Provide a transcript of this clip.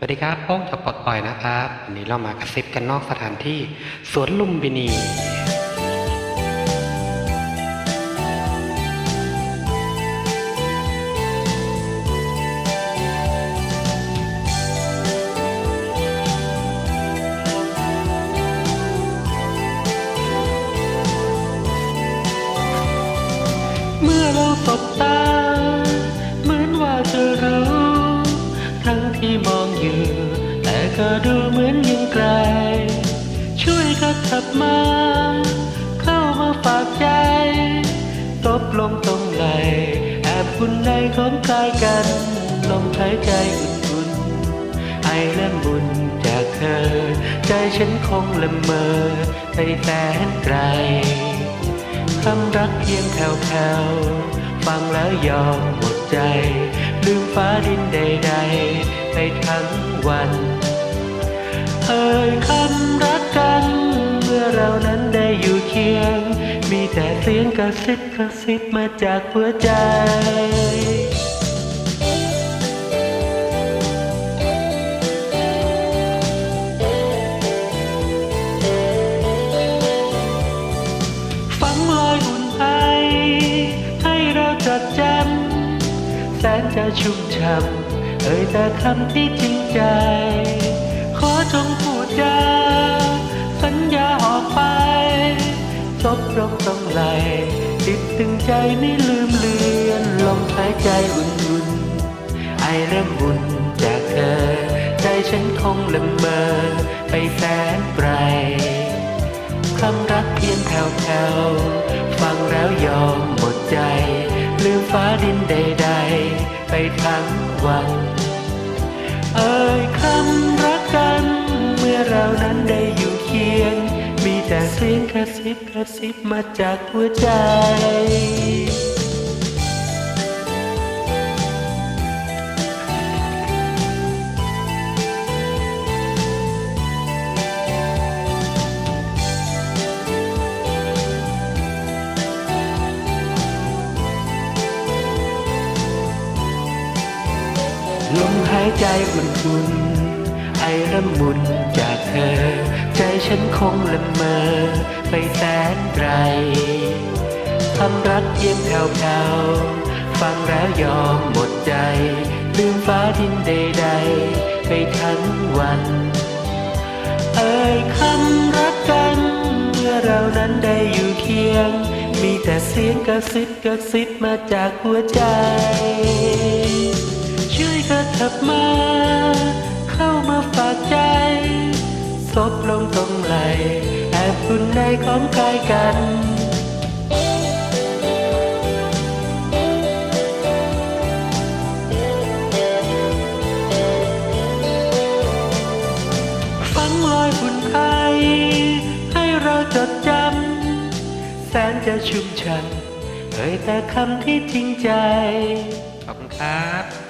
สวัสดีครับพ้องจะปลดปล่อยนะครับ วันนี้เรามากระซิบกันนอกสถานที่สวนลุมพินี ก็ดูเหมือนยังไกล ช่วยกระทับมา เข้ามาฝากใจ ตบลงตรงไหลแอบคุณในของกายกันลมหายใจอุ่นๆไอและบุญจากเธอ ใจฉันคงละเมอไปแสนไกลคำรักเพียงแผ่วๆฟังแล้วยอมหมดใจ ลืมฟ้าดินใดๆ ไปทั้งวัน เอ่ยคำรักกัน เมื่อเรานั้นได้อยู่เคียง มีแต่เสียงกระซิบกระซิบมาจากหัวใจฝังรอยอุ่นไอให้เราจดจำแสนจะชุ่มช่ำเอ่ยแต่คำที่จริงใจ จงพูดจาสัญญาออกไปซบลงตรงไหลติดตึงใจไม่ลืมเลือนลมหายใจอุ่นๆไอเริ่มบุญจากเธอ ใจฉันคงละเมอไปแสนไกลคำรักเพียงแผ่วๆฟังแล้วยอมหมดใจ ลืมฟ้าดินใดๆ ไปทั้งวัน เอ่ยคำ สียงกระซิบกระซิบมาจากหัวใจ ลมหายใจอุ่นๆไอระมุนจากเธอ ฉันคงละเมอไปแสนไกลคำรักเพียงแผ่วๆฟังแล้วยอมหมดใจ ลืมฟ้าดินใดๆ ไปทั้งวัน เอ่ยคำรักกันเมื่อเรานั้นได้อยู่เคียง มีแต่เสียงกระซิบกระซิบมาจากหัวใจ ช่วยกระทับมา ลงตรงไหลแอบคุณในของกายกันฝังรอยอุ่นไอให้เราจดจำแสนจะชุ่มช่ำเอ่ยแต่คำที่จริงใจ ขอบคุณครับ